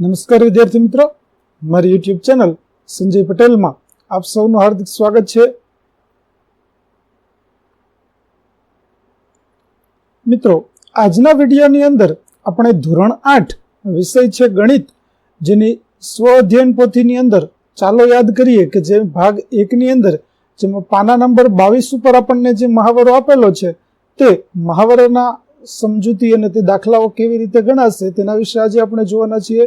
નમસ્કાર વિદ્યાર્થી મિત્રો. મારી યુટ્યુબ ચેનલ સંજય પટેલમાં આપ સૌનું હાર્દિક સ્વાગત છે. મિત્રો, આજના વિડીયોની અંદર આપણે ધોરણ આઠ વિષય છે ગણિત, જેની સ્વ અધ્યયન પોથીની અંદર ચાલો યાદ કરીએ કે જે ભાગ એકની અંદર જેમાં પાના નંબર બાવીસ ઉપર આપણને જે મહાવરો આપેલો છે, તે મહાવરોના સમજૂતી અને તે દાખલાઓ કેવી રીતે ગણાશે તેના વિશે આજે આપણે જોવાના છીએ.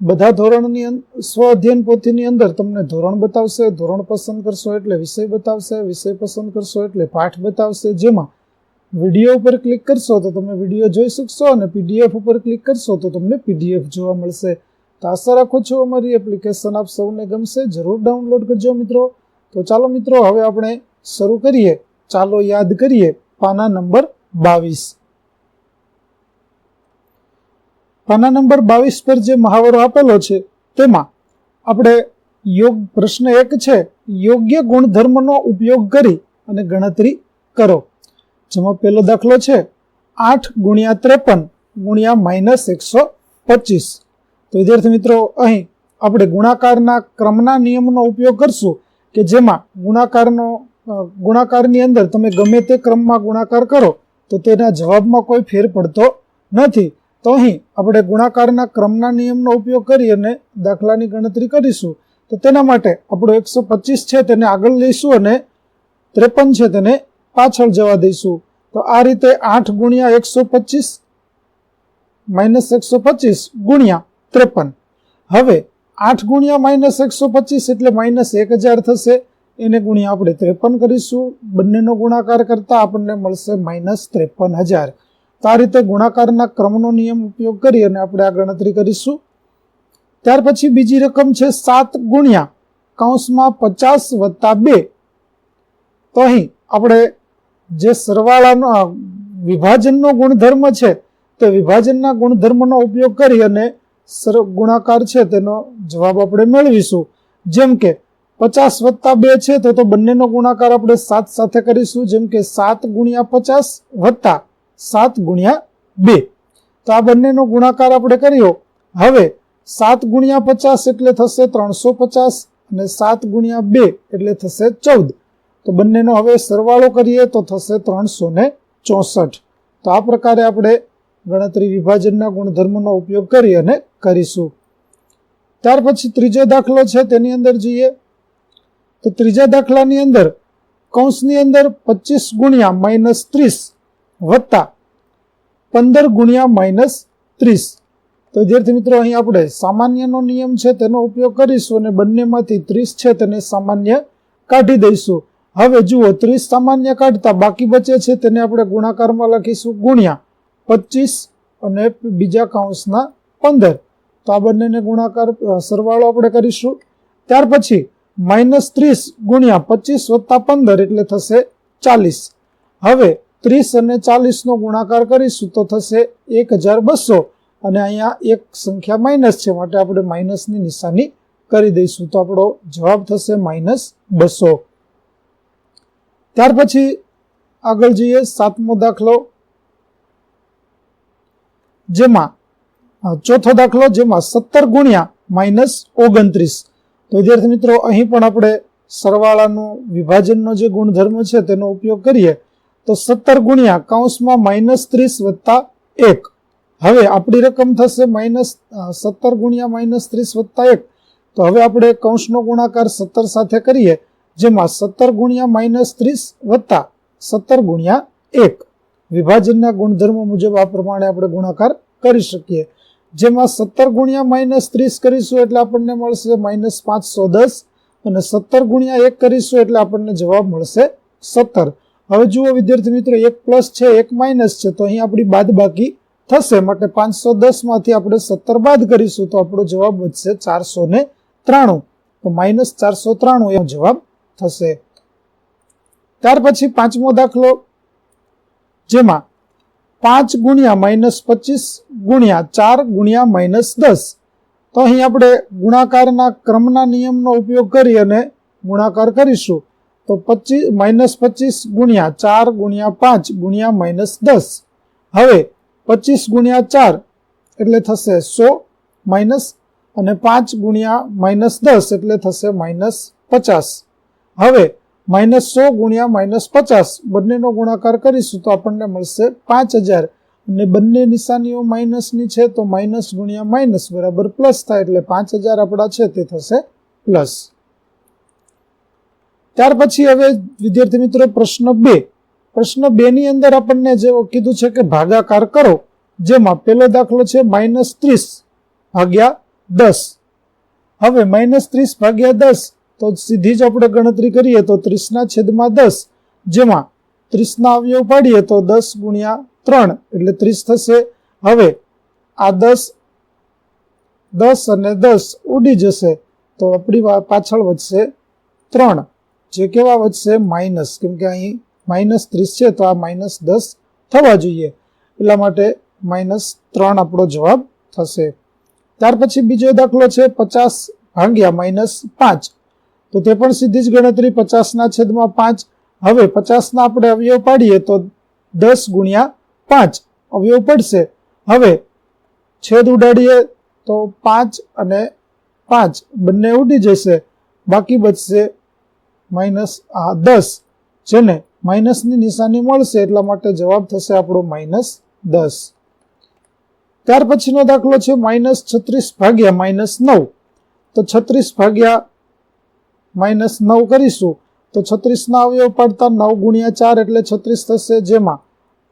બધા ધોરણની સ્વ અધ્યયન પોથીની અંદર તમને ધોરણ બતાવશે, ધોરણ પસંદ કરશો એટલે વિષય બતાવશે, વિષય પસંદ કરશો એટલે પાઠ બતાવશે. જેમાં વીડિયો ઉપર ક્લિક કરશો તો તમે વીડિયો જોઈ શકશો અને પીડીએફ ઉપર ક્લિક કરશો તો તમને પીડીએફ જોવા મળશે. તો આશા રાખું છું અમારી એપ્લિકેશન આપ સૌને ગમશે. જરૂર ડાઉનલોડ કરજો મિત્રો. તો ચાલો મિત્રો, હવે આપણે શરૂ કરીએ. ચાલો યાદ કરીએ પાના નંબર બાવીસ. પાના નંબર બાવીસ પર જે મહાવરો આપેલો છે, તેમાં આપણે યોગ પ્રશ્ન એક છે, યોગ્ય ગુણધર્મનો ઉપયોગ કરી અને ગણતરી કરો. જેમાં પહેલો દાખલો છે, આઠ ગુણ્યા ત્રેપન ગુણ્યા માઇનસ એકસો પચીસ. તો વિદ્યાર્થી મિત્રો, અહીં આપણે ગુણાકારના ક્રમના નિયમનો ઉપયોગ કરશું કે જેમાં ગુણાકારનો ગુણાકારની અંદર તમે ગમે તે ક્રમમાં ગુણાકાર કરો, તો તેના જવાબમાં કોઈ ફેર પડતો નથી. તો અહીં આપણે ગુણાકારના ક્રમના નિયમનો ઉપયોગ કરી અને દાખલાની ગણતરી કરીશું. તો તેના માટે આપણો એકસો પચીસ છે તેને આગળ લઈશું અને ત્રેપન છે તેને પાછળ જવા દઈશું. તો આ રીતે આઠ ગુણ્યા એકસો પચીસ માઇનસ એકસો પચીસ ગુણ્યા ત્રેપન. હવે આઠ ગુણ્યા માઇનસ એકસો પચીસ એટલે માઇનસ એક હજાર થશે. એને ગુણ્યા આપણે ત્રેપન કરીશું. બંનેનો ગુણાકાર કરતા આપણને મળશે માઇનસ ત્રેપન હજાર. તો આ રીતે ગુણાકારના ક્રમનો નિયમ ઉપયોગ કરી અને આપણે આ ગણતરી કરીશું. ત્યાર પછી બીજી રકમ છે સાત ગુણ્યા કૌંસમાં પચાસ વત્તા બે. તો અહીં આપણે જે સરવાળાનો વિભાજનનો ગુણધર્મ છે તે વિભાજનના ગુણધર્મનો ઉપયોગ કરી અને સર, ગુણાકાર છે તેનો જવાબ આપણે મેળવીશું. જેમ કે પચાસ વત્તા બે છે તો તો બંનેનો ગુણાકાર આપણે સાત સાથે કરીશું. જેમ કે સાત ગુણ્યા પચાસ વત્તા સાત ગુણ્યા બે. તો આ બંનેનો ગુણાકાર આપણે કર્યો. હવે સાત ગુણ્યા પચાસ એટલે થશે ત્રણસો પચાસ અને સાત ગુણ્યા બે એટલે થશે ચૌદ. તો બંનેનો હવે સરવાળો કરીએ તો થશે ત્રણસો ને ચોસઠ. તો આ પ્રકારે આપણે ગણતરી વિભાજનના ગુણધર્મનો ઉપયોગ કરી અને કરીશું. ત્યાર પછી ત્રીજો દાખલો છે તેની અંદર જોઈએ. તો ત્રીજા દાખલાની અંદર કૌંસની અંદર પચીસ ગુણ્યા માઇનસ ત્રીસ વત્તા પંદર ગુણ્યા માઇનસ ત્રીસ. તો વિદ્યાર્થી મિત્રો, અહીં આપણે સામાન્યનો નિયમ છે તેનો ઉપયોગ કરીશું અને બંનેમાંથી ત્રીસ છે તેને સામાન્ય કાઢી દઈશું. હવે જુઓ, ત્રીસ સામાન્ય કાઢતા બાકી બચે છે તેને આપણે ગુણાકારમાં લખીશું ગુણ્યા પચીસ અને બીજા કાઉન્સના પંદર. તો આ બંનેને ગુણાકાર સરવાળો આપણે કરીશું. ત્યાર પછી માઇનસ ત્રીસ ગુણ્યા પચીસ વત્તા પંદર એટલે થશે ચાલીસ. હવે ત્રીસ અને ચાલીસનો ગુણાકાર કરીશું તો થશે એક હજાર બસો. અને અહીંયા એક સંખ્યા માઇનસ છે, માટે આપણે માઇનસની નિશાની કરી દઈશું તો આપણો જવાબ થશે માઇનસ બસો. ત્યાર પછી આગળ જઈએ સાતમો દાખલો. જેમાં ચોથો દાખલો જેમાં સત્તર ગુણ્યા માઇનસ ઓગણત્રીસ. તો વિદ્યાર્થી મિત્રો, અહીં પણ આપણે સરવાળાનું વિભાજનનો જે ગુણધર્મ છે તેનો ઉપયોગ કરીએ. તો સત્તર ગુણ્યા કૌંસમાં માઇનસ ત્રીસ વત્તા એક. હવે આપણી રકમ થશે માઇનસ સત્તર ગુણ્યા માઇનસ ત્રીસ વત્તા એક. તો હવે આપણે કૌંસનો ગુણાકાર સત્તર સાથે કરીએ, જેમાં સત્તર ગુણ્યા માઇનસ ત્રીસ વત્તા સત્તર ગુણ્યા એક. વિભાજનના ગુણધર્મ મુજબ આ પ્રમાણે આપણે ગુણાકાર કરી શકીએ. જેમાં સત્તર ગુણ્યા માઇનસ ત્રીસ કરીશું એટલે આપણને મળશે માઇનસ પાંચસો દસ અને સત્તર ગુણ્યા એક કરીશું એટલે આપણને જવાબ મળશે સત્તર. હવે જુઓ વિદ્યાર્થી મિત્રો, એક પ્લસ છે, એક માઇનસ છે, તો અહીં આપણી બાદ બાકી થશે માટે પાંચસો દસમાંથી આપણે સત્તર બાદ કરીશું તો આપણો જવાબ વધશે ચારસો ને ત્રાણું. તો માઇનસ ચારસો ત્રાણું એનો જવાબ થશે. ત્યાર પછી પાંચમો દાખલો, જેમાં પાંચ ગુણ્યા માઇનસ પચીસ ગુણ્યા ચાર ગુણ્યા માઇનસ દસ. તો અહીં આપણે ગુણાકારના ક્રમના નિયમનો ઉપયોગ કરી અને ગુણાકાર કરીશું. તો પચીસ માઇનસ પચીસ ગુણ્યા ચાર ગુણ્યા પાંચ ગુણ્યા માઇનસ દસ. હવે પચીસ ગુણ્યા ચાર એટલે થશે સો માઇનસ અને પાંચ ગુણ્યા માઇનસ દસ એટલે થશે માઇનસ પચાસ. હવે માઇનસ સો ગુણ્યા માઇનસ પચાસ બંનેનો ગુણાકાર કરીશું તો આપણને મળશે પાંચ હજાર. અને બંને નિશાનીઓ માઇનસની છે તો માઇનસ ગુણ્યા માઇનસ બરાબર પ્લસ થાય એટલે પાંચ હજાર આપણા છે તે થશે પ્લસ ત્યાર પછી હવે વિદ્યાર્થી મિત્રો પ્રશ્ન બે. પ્રશ્ન બે ની અંદર આપણને જે કીધું છે કે ભાગાકાર કરો, જેમાં પેલો દાખલો છે માઇનસ ત્રીસ ભાગ્યા દસ. હવે માઇનસ ત્રીસ ભાગ્યા દસ, તો સીધી જ આપણે ગણતરી કરીએ તો ત્રીસના છેદમાં દસ, જેમાં ત્રીસના અવયવ પાડીએ તો દસ ગુણ્યા ત્રણ, એટલે ત્રીસ થશે. હવે આ દસ દસ અને દસ ઉડી જશે, તો આપણી પાછળ વધશે ત્રણ. જે કેવા વધશે? માઇનસ. કેમ કે અહીં માઇનસ ત્રીસ છે, તો આ માઇનસ દસ થવા જોઈએ. એટલા માટે માઇનસ ત્રણ આપણો જવાબ થશે. ત્યાર પછી બીજો દાખલો છે, પચાસ ભાગ્યા માઇનસ પાંચ. તો તે પણ સીધી જ ગણતરી પચાસના છેદમાં પાંચ. હવે પચાસના આપણે અવયવ પાડીએ તો દસ ગુણ્યા પાંચ અવયવ પડશે. હવે છેદ ઉડાડીએ તો પાંચ અને પાંચ બંને ઉડી જશે. બાકી બચશે માઇનસ આ દસ જેને માઇનસની નિશાની મળશે એટલા માટે જવાબ થશે આપણો માઇનસ દસ. ત્યાર પછીનો દાખલો છે માઇનસ છત્રીસ ભાગ્યા માઇનસ નવ. તો છત્રીસ ભાગ્યા માઇનસ નવ કરીશું. તો છત્રીસના અવયવ પાડતા નવ ગુણ્યા ચાર એટલે છત્રીસ થશે જેમાં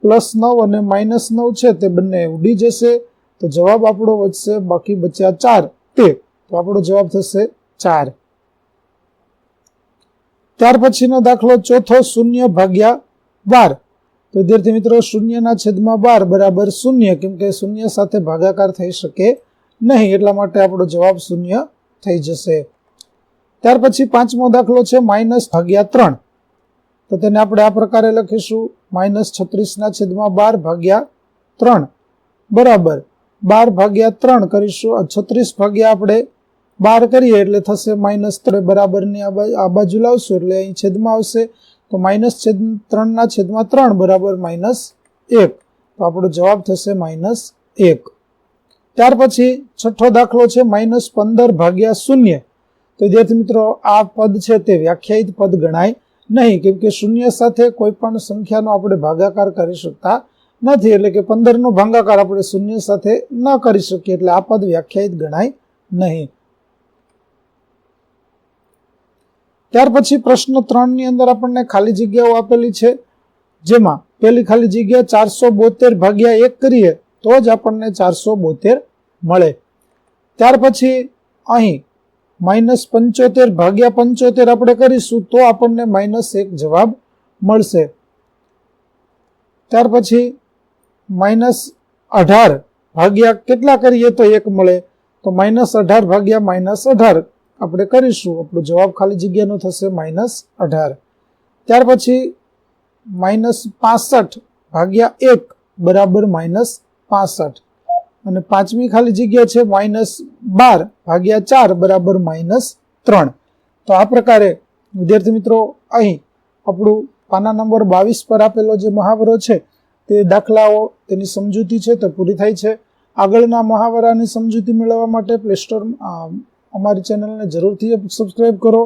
પ્લસ નવ અને માઇનસ નવ છે તે બંને ઉડી જશે. તો જવાબ આપણો વધશે બાકી બચ્યા ચાર તે. તો આપણો જવાબ થશે ચાર. ત્યાર પછીનો દાખલો ચોથો શૂન્ય ભાગ્યા બાર. તો વિદ્યાર્થી મિત્રો, શૂન્યના છેદમાં બાર બરાબર શૂન્ય, કેમ કે શૂન્ય સાથે ભાગાકાર થઈ શકે નહીં, એટલા માટે આપણો જવાબ શૂન્ય થઈ જશે. ત્યાર પછી પાંચમો દાખલો છે માઇનસ ભાગ્યા ત્રણ. તો તેને આપણે આ પ્રકારે લખીશું. માઇનસ છત્રીસના છેદમાં બાર ભાગ્યા ત્રણ. બરાબર. બાર ભાગ્યા ત્રણ કરીશું. છત્રીસ ભાગ્યા આપણે બાર કરીએ એટલે થશે માઇનસ ત્રણ, બરાબરની આ બાજુ લાવશું એટલે અહીં છેદમાં આવશે. તો માઇનસ છેદ ત્રણના છેદમાં ત્રણ, બરાબર માઇનસ એક. તો આપણો જવાબ થશે માઇનસ એક. ત્યાર પછી છઠ્ઠો દાખલો છે માઇનસ પંદર ભાગ્યા શૂન્ય. તો વિદ્યાર્થી મિત્રો, આ પદ છે તે વ્યાખ્યાયિત પદ ગણાય નહીં, કેમ કે શૂન્ય સાથે કોઈ પણ સંખ્યાનો આપણે ભાગાકાર કરી શકતા નથી. એટલે કે પંદરનો ભાગાકાર આપણે શૂન્ય સાથે ન કરી શકીએ. એટલે આ પદ વ્યાખ્યાયિત ગણાય નહીં. ત્યાર પછી પ્રશ્ન ત્રણની અંદર આપણને ખાલી જગ્યાઓ આપેલી છે. જેમાં પેલી ખાલી જગ્યા ચારસો બોતેર ભાગ્યા એક કરીએ તો જ આપણને ચારસો બોતેર મળે. ત્યાર પછી અહીં માઇનસ પંચોતેર ભાગ્યા પંચોતેર આપણે કરીશું તો આપણને માઇનસ એક જવાબ મળશે. ત્યાર પછી માઇનસ અઢાર ભાગ્યા કેટલા કરીએ તો એક મળે. તો માઇનસ અઢાર ભાગ્યા માઇનસ અઢાર. આપણે કરીશું. આપણો જવાબ ખાલી જગ્યાનો થશે માઇનસ અઢાર. ત્યાર પછી માઇનસ પાસઠ ભાગ્યા એક બરાબર માઇનસ પાસઠ. અને પાંચમી ખાલી જગ્યા છે માઇનસ બાર ભાગ્યા ચાર બરાબર માઇનસ ત્રણ. તો આ પ્રકારે, વિદ્યાર્થી મિત્રો, અહીં આપણું પાના નંબર બાવીસ પર આપેલો જે મહાવરો છે, તે દાખલાઓ તેની સમજૂતી છે તે પૂરી થાય છે. આગળના મહાવરાની સમજૂતી મેળવવા માટે પ્લે સ્ટોર અમારી ચેનલને જરૂરથી સબસ્ક્રાઇબ કરો.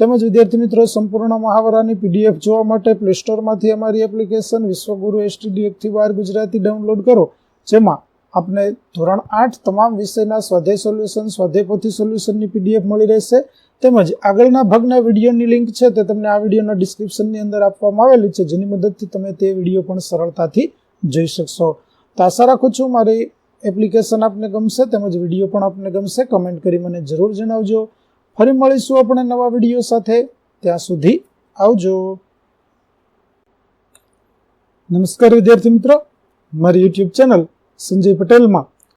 તેમજ વિદ્યાર્થી મિત્રો, સંપૂર્ણ મહાવરાની પીડીએફ જોવા માટે પ્લે સ્ટોરમાંથી અમારી એપ્લિકેશન વિશ્વગુરુ એસટીડી એકથી બાર ગુજરાતી ડાઉનલોડ કરો. જેમાં આપને ધોરણ આઠ તમામ વિષયના સ્વાધ્યાય સોલ્યુશન સ્વાધ્યાયપોથી સોલ્યુશનની પીડીએફ મળી રહેશે. તેમજ આગળના ભાગના વિડીયોની લિંક છે તે તમને આ વિડીયોના ડિસ્ક્રિપ્શનની અંદર આપવામાં આવેલી છે. જેની મદદથી તમે તે વીડિયો પણ સરળતાથી જોઈ શકશો. તો આશા રાખું છું મારી એપ્લિકેશન આપને ગમશે તેમજ વીડિયો પણ આપને ગમશે કમેન્ટ કરી મને જરૂર જણાવજો. ફરી મળીશું આપણે નવા વીડિયો સાથે. ત્યાં સુધી આવજો. નમસ્કાર વિદ્યાર્થી મિત્રો. મારી યુટ્યુબ ચેનલ સંજય પટેલમાં